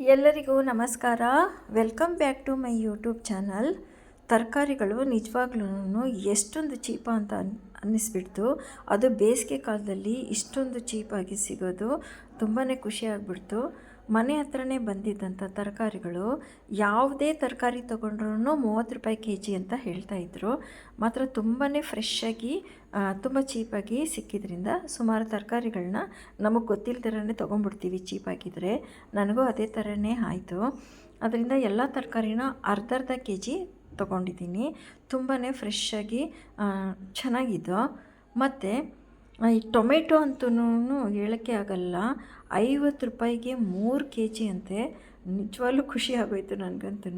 ಎಲ್ಲರಿಗೂ ನಮಸ್ಕಾರ. Welcome back to my YouTube channel. ತರಕಾರಿಗಳು ನಿಜವಾಗ್ಲೂ ಎಷ್ಟೊಂದು ಚೀಪ ಅಂತ ಅನ್, ಅನ್ನಿಸ್ಬಿಡ್ತು. ಅದು ಬೇಸಿಗೆ ಕಾಲದಲ್ಲಿ ಇಷ್ಟೊಂದು ಚೀಪಾಗಿ ಸಿಗೋದು ತುಂಬಾ ಖುಷಿ ಮನೆ ಹತ್ರನೇ ಬಂದಿದ್ದಂಥ ತರಕಾರಿಗಳು ಯಾವುದೇ ತರಕಾರಿ ತೊಗೊಂಡ್ರೂ ಮೂವತ್ತು ರೂಪಾಯಿ ಕೆ ಜಿ ಅಂತ ಹೇಳ್ತಾ ಇದ್ದರು ಮಾತ್ರ ತುಂಬಾ ಫ್ರೆಶ್ಶಾಗಿ ತುಂಬ ಚೀಪಾಗಿ ಸಿಕ್ಕಿದ್ರಿಂದ ಸುಮಾರು ತರಕಾರಿಗಳನ್ನ ನಮಗೆ ಗೊತ್ತಿಲ್ದಿರೇ ತೊಗೊಂಡ್ಬಿಡ್ತೀವಿ ಚೀಪಾಗಿದ್ದರೆ ನನಗೂ ಅದೇ ಥರನೇ ಆಯಿತು. ಅದರಿಂದ ಎಲ್ಲ ತರಕಾರಿನ ಅರ್ಧ ಅರ್ಧ ಕೆ ಜಿ ತೊಗೊಂಡಿದ್ದೀನಿ ತುಂಬಾ ಫ್ರೆಶ್ಶಾಗಿ ಚೆನ್ನಾಗಿದ್ದು. ಮತ್ತು ಈ ಟೊಮೆಟೊ ಅಂತೂ ಹೇಳೋಕ್ಕೆ ಆಗಲ್ಲ. ಐವತ್ತು ರೂಪಾಯಿಗೆ ಮೂರು ಕೆ ಜಿ ಅಂತೆ. ನಿಜವಾಗ್ಲೂ ಖುಷಿ ಆಗೋಯ್ತು ನನಗಂತೂ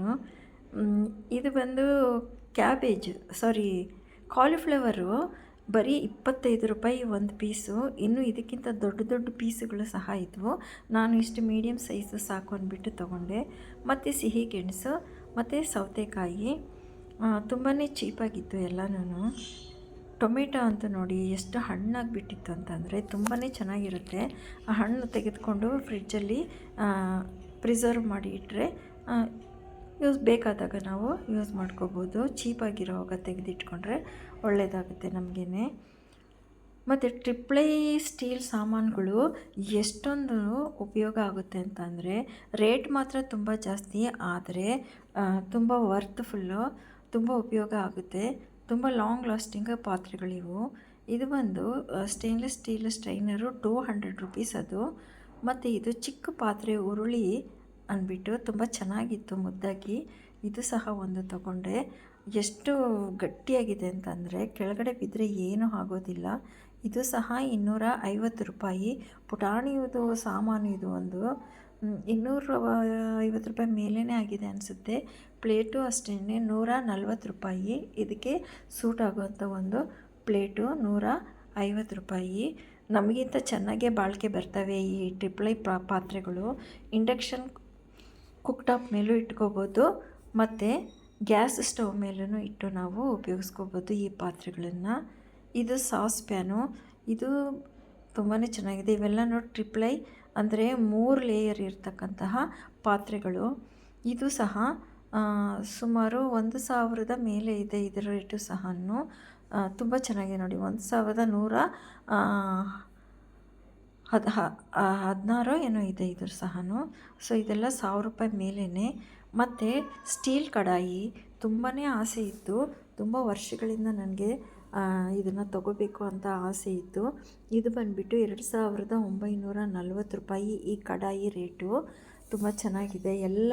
ಇದು ಬಂದು ಕ್ಯಾಬೇಜ್, ಸಾರಿ, ಕಾಲಿಫ್ಲವರು ಬರೀ ಇಪ್ಪತ್ತೈದು ರೂಪಾಯಿ ಒಂದು ಪೀಸು. ಇನ್ನು ಇದಕ್ಕಿಂತ ದೊಡ್ಡ ದೊಡ್ಡ ಪೀಸುಗಳು ಸಹ ಇದ್ವು. ನಾನು ಇಷ್ಟು ಮೀಡಿಯಮ್ ಸೈಜು ಸಾಕು ಅಂದ್ಬಿಟ್ಟು ತೊಗೊಂಡೆ. ಮತ್ತು ಸಿಹಿ ಗೆಣಸು, ಮತ್ತು ಸೌತೆಕಾಯಿ. ತುಂಬಾ ಚೀಪಾಗಿತ್ತು ಎಲ್ಲನೂ ಟೊಮೆಟೊ ಅಂತ ನೋಡಿ ಎಷ್ಟು ಹಣ್ಣಾಗಿ ಬಿಟ್ಟಿತ್ತು ಅಂತಂದರೆ ತುಂಬಾ ಚೆನ್ನಾಗಿರುತ್ತೆ. ಆ ಹಣ್ಣು ತೆಗೆದುಕೊಂಡು ಫ್ರಿಡ್ಜಲ್ಲಿ ಪ್ರಿಸರ್ವ್ ಮಾಡಿ ಇಟ್ಟರೆ ಯೂಸ್ ಬೇಕಾದಾಗ ನಾವು ಯೂಸ್ ಮಾಡ್ಕೋಬೋದು. ಚೀಪಾಗಿರೋವಾಗ ತೆಗೆದಿಟ್ಕೊಂಡ್ರೆ ಒಳ್ಳೆಯದಾಗುತ್ತೆ ನಮಗೇನೆ. ಮತ್ತು ಟ್ರಿಪ್ಲೈ ಸ್ಟೀಲ್ ಸಾಮಾನುಗಳು ಎಷ್ಟೊಂದು ಉಪಯೋಗ ಆಗುತ್ತೆ ಅಂತಂದರೆ ರೇಟ್ ಮಾತ್ರ ತುಂಬ ಜಾಸ್ತಿ, ಆದರೆ ತುಂಬ ವರ್ತ್ಫುಲ್ಲು, ತುಂಬ ಉಪಯೋಗ ಆಗುತ್ತೆ. ತುಂಬ ಲಾಂಗ್ ಲಾಸ್ಟಿಂಗ್ ಪಾತ್ರೆಗಳಿವು ಇದು ಬಂದು stainless steel strainer two hundred rupees ಅದು. ಮತ್ತು ಇದು ಚಿಕ್ಕ ಪಾತ್ರೆ ಉರುಳಿ ಅಂದ್ಬಿಟ್ಟು ತುಂಬ ಚೆನ್ನಾಗಿತ್ತು ಮುದ್ದಾಗಿ. ಇದು ಸಹ ಒಂದು ತಗೊಂಡೆ. ಎಷ್ಟು ಗಟ್ಟಿಯಾಗಿದೆ ಅಂತಂದರೆ, ಕೆಳಗಡೆ ಬಿದ್ದರೆ ಏನೂ ಆಗೋದಿಲ್ಲ. ಇದು ಸಹ ಇನ್ನೂರ ಐವತ್ತು ರೂಪಾಯಿ. ಪುಟಾಣಿಯದು ಸಾಮಾನು ಇದು ಒಂದು ಇನ್ನೂರ ಐವತ್ತು ರೂಪಾಯಿ ಮೇಲೇ ಆಗಿದೆ ಅನಿಸುತ್ತೆ. ಪ್ಲೇಟು ಅಷ್ಟೇ ನೂರ ನಲ್ವತ್ತು ರೂಪಾಯಿ. ಇದಕ್ಕೆ ಸೂಟ್ ಆಗುವಂಥ ಒಂದು ಪ್ಲೇಟು, ನೂರ ಐವತ್ತು ರೂಪಾಯಿ. ನಮಗಿಂತ ಚೆನ್ನಾಗೇ ಬಾಳಿಕೆ ಬರ್ತವೆ ಈ ಟ್ರಿಪ್ಲೈ ಪಾತ್ರೆಗಳು. ಇಂಡಕ್ಷನ್ ಕುಕ್ ಟಾಪ್ ಮೇಲೂ ಇಟ್ಕೋಬೋದು. ಮತ್ತು ಗ್ಯಾಸ್ ಸ್ಟವ್ ಮೇಲೂ ಇಟ್ಟು ನಾವು ಉಪಯೋಗಿಸ್ಕೋಬೋದು ಈ ಪಾತ್ರೆಗಳನ್ನು. ಇದು ಸಾಸ್ ಪ್ಯಾನು. ಇದು ತುಂಬಾ ಚೆನ್ನಾಗಿದೆ. ಇವೆಲ್ಲನೂ ಟ್ರಿಪ್ಲೈ ಅಂದರೆ ಮೂರು ಲೇಯರ್ ಇರತಕ್ಕಂತಹ ಪಾತ್ರೆಗಳು. ಇದು ಸಹ ಸುಮಾರು ಒಂದು ಸಾವಿರದ ಮೇಲೆ ಇದೆ ಇದರ ರೇಟು ಸಹ ತುಂಬ ಚೆನ್ನಾಗಿದೆ ನೋಡಿ. ಒಂದು ಸಾವಿರದ ನೂರ ಹದ್ ಹದಿನಾರು ಏನೋ ಇದೆ ಇದ್ರ ಸಹ ಸೊ, ಇದೆಲ್ಲ ಸಾವಿರ ರೂಪಾಯಿ ಮೇಲೇ ಮತ್ತು ಸ್ಟೀಲ್ ಕಡಾಯಿ ತುಂಬಾ ಆಸೆ ಇತ್ತು. ತುಂಬ ವರ್ಷಗಳಿಂದ ನನಗೆ ಇದನ್ನು ತಗೋಬೇಕು ಅಂತ ಆಸೆ ಇತ್ತು. ಇದು ಬಂದುಬಿಟ್ಟು ಎರಡು ಸಾವಿರದ ಒಂಬೈನೂರ ನಲ್ವತ್ತು ರೂಪಾಯಿ ಈ ಕಡಾಯಿ ರೇಟು. ತುಂಬ ಚೆನ್ನಾಗಿದೆ. ಎಲ್ಲ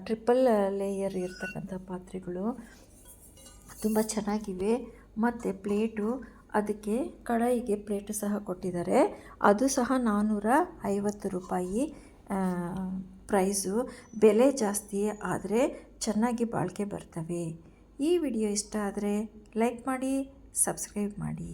ಟ್ರಿಪಲ್ ಲೇಯರ್ ಇರ್ತಕ್ಕಂಥ ಪಾತ್ರೆಗಳು. ತುಂಬ ಚೆನ್ನಾಗಿವೆ. ಮತ್ತು ಪ್ಲೇಟು ಅದಕ್ಕೆ ಕಡಾಯಿಗೆ ಪ್ಲೇಟು ಸಹ ಕೊಟ್ಟಿದ್ದಾರೆ. ಅದು ಸಹ ನಾನ್ನೂರ ಐವತ್ತು ರೂಪಾಯಿ ಪ್ರೈಸು ಬೆಲೆ ಜಾಸ್ತಿ ಆದರೆ ಚೆನ್ನಾಗಿ ಬಾಳಿಕೆ ಬರ್ತವೆ. ಈ ವಿಡಿಯೋ ಇಷ್ಟ ಆದರೆ ಲೈಕ್ ಮಾಡಿ ಸಬ್ಸ್ಕ್ರೈಬ್ ಮಾಡಿ